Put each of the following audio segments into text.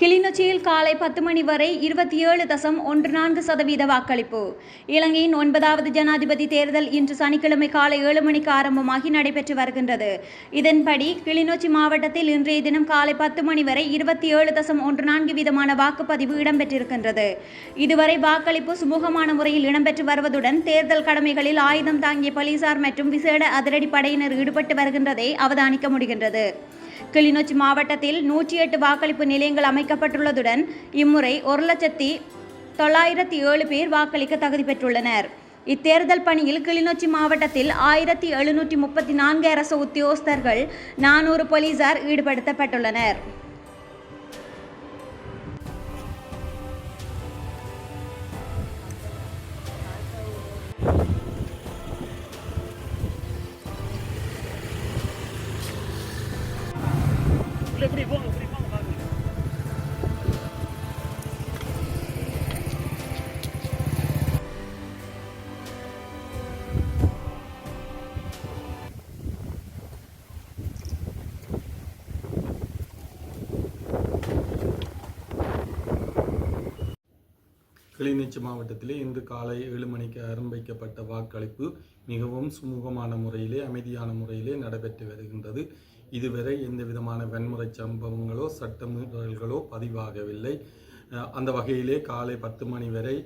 கிளிநொச்சியில் காலை பத்து மணி வரை இருபத்தி ஏழு தசம் ஒன்று நான்கு சதவீத வாக்களிப்பு. இலங்கையின் ஒன்பதாவது ஜனாதிபதி தேர்தல் இன்று சனிக்கிழமை காலை ஏழு மணிக்கு ஆரம்பமாகி நடைபெற்று வருகின்றது. இதன்படி கிளிநொச்சி மாவட்டத்தில் இன்றைய தினம் காலை பத்து மணி வரை இருபத்தி ஏழு தசம் ஒன்று நான்கு வீதமான வாக்குப்பதிவு இடம்பெற்றிருக்கின்றது. இதுவரை வாக்களிப்பு சுமூகமான முறையில் இடம்பெற்று வருவதுடன் தேர்தல் கடமைகளில் ஆயுதம் தாங்கிய போலீசார் மற்றும் விசேட அதிரடி படையினர் ஈடுபட்டு வருகின்றதை அவதானிக்க முடிகின்றது. கிளிநொச்சி மாவட்டத்தில் நூற்றி எட்டு வாக்களிப்பு நிலையங்கள் அமைக்கப்பட்டுள்ளதுடன் இம்முறை ஒரு லட்சத்தி தொள்ளாயிரத்தி ஏழு பேர் வாக்களிக்க தகுதி பெற்றுள்ளனர். இத்தேர்தல் பணியில் கிளிநொச்சி மாவட்டத்தில் ஆயிரத்தி எழுநூற்றி முப்பத்தி நான்கு அரசு உத்தியோகஸ்தர்கள் நானூறு போலீசார் ஈடுபடுத்தப்பட்டுள்ளனர். J'ai pris. கிளிநொச்சி மாவட்டத்திலே இன்று காலை ஏழு மணிக்கு ஆரம்பிக்கப்பட்ட வாக்களிப்பு மிகவும் சுமூகமான முறையிலே அமைதியான முறையிலே நடைபெற்று வருகின்றது. இதுவரை எந்த விதமான வன்முறை சம்பவங்களோ சட்டமீறல்களோ பதிவாகவில்லை. அந்த வகையிலே காலை பத்து மணி வரை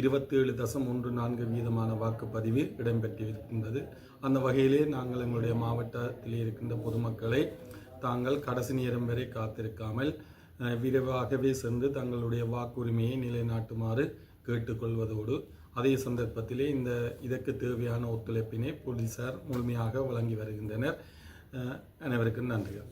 இருபத்தேழு தசம் ஒன்று நான்கு வீதமான வாக்குப்பதிவு இடம்பெற்றிருக்கின்றது. அந்த வகையிலே நாங்கள் எங்களுடைய மாவட்டத்தில் இருக்கின்ற பொதுமக்களை தாங்கள் கடைசி நேரம் வரை காத்திருக்காமல் விரைவாகவே சென்று தங்களுடைய வாக்குரிமையை நிலைநாட்டுமாறு கேட்டுக்கொள்வதோடு அதே சந்தர்ப்பத்திலே இந்த இதற்கு தேவையான ஒத்துழைப்பினை போலீசார் முழுமையாக வழங்கி வருகின்றனர். அனைவருக்கும் நன்றிகள்.